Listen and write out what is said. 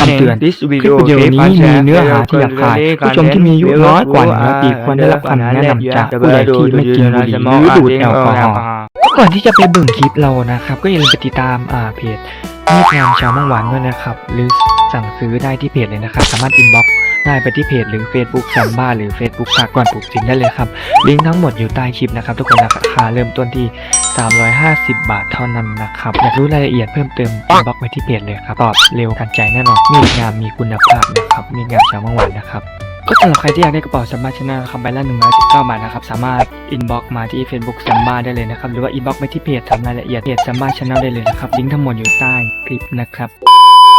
คำเตือน This คลิป video วิดีโอ clip นี้มี content เนื้อหาที่หยาบคายผู้ชมที่มีอายุน้อยกว่าหนึ่งร้อยปีควรได้รับคำแนะนำจากผู้ใหญ่ที่ไม่กินบุหรี่หรือดูดแอลกอฮอล์ก่อนที่จะไปเบิ่งคลิปเรานะครับ ก็อย่าลืมไปติดตามอ่าเพจเมียงามชาวมังหวานด้วยนะครับ หรือสั่งซื้อได้ที่เพจเลยนะครับ สามารถอินบ็อกได้ไปที่เพจหรือ Facebook ซัมบ้าหรือ Facebook ฝากก่อนปลูกสินได้เลยครับลิงก์ทั้งหมดอยู่ใต้คลิปนะครับ ทุกคนราคาเริ่มต้นที่ 350 บาทเท่านั้นนะครับ อยากรู้รายละเอียดเพิ่มเติมอินบ็อกไปที่เพจเลยครับ ตอบเร็วทันใจแน่นอน มีงามมีคุณภาพนะครับ มีงามชาวมังหวานนะครับก็สำหรับใครที่อยากได้กระเป๋าซัมบ้าชนะนะครับใบละ119บาทนะครับ สามารถอินบ็อกมาที่ Facebook ซัมบ้าได้เลยนะครับ หรือว่าอินบ็อกไปที่เพจทำรายละเอียดเพจซัมบ้าชนะได้เลยนะครับ ลิงก์ทั้งหมดอยู่ใต้คลิปนะครับ